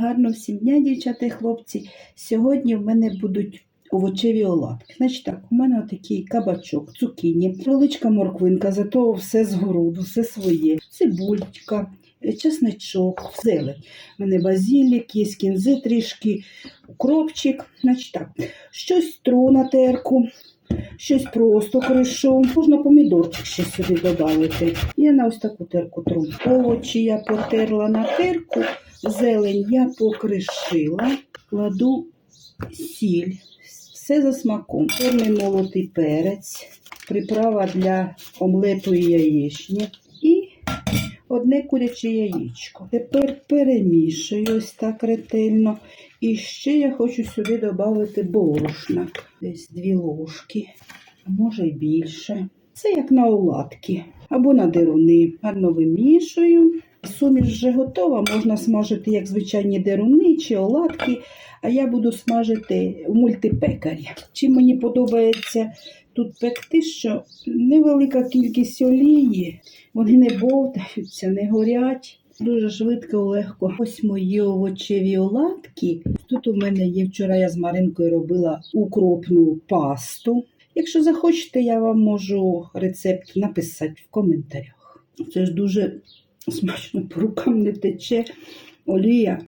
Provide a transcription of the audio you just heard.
Гарно всім дня, дівчата і хлопці. Сьогодні в мене будуть овочеві оладки. Значить так, у мене такий кабачок, цукіні, величка морквинка, зато все з городу, все своє. Цибулька, е, чесничок, зелень. У мене базілік, є кінзи трішки, укропчик. Значить так, щось тру на терку. Щось просто кришу. Можна помідорчик ще сюди додати. Я на ось таку терку тру. Овочі я потерла на терку, зелень я покришила, кладу сіль, все за смаком. Чорний молотий перець, приправа для омлету і яєчні одне куряче яєчко. Тепер перемішую ось так ретельно. І ще я хочу сюди додати борошна. Десь дві ложки, а може й більше. Це як на оладки або на деруни. Гарно вимішую. Суміш вже готова, можна смажити як звичайні деруни чи оладки, а я буду смажити в мультипекарі. Чим мені подобається тут пекти, що невелика кількість олії, вони не бовтаються, не горять. Дуже швидко, легко. Ось мої овочеві оладки. Тут у мене є вчора я з Маринкою робила укропну пасту. Якщо захочете, я вам можу рецепт написати в коментарях. Це ж дуже смачно по рукам не тече олія.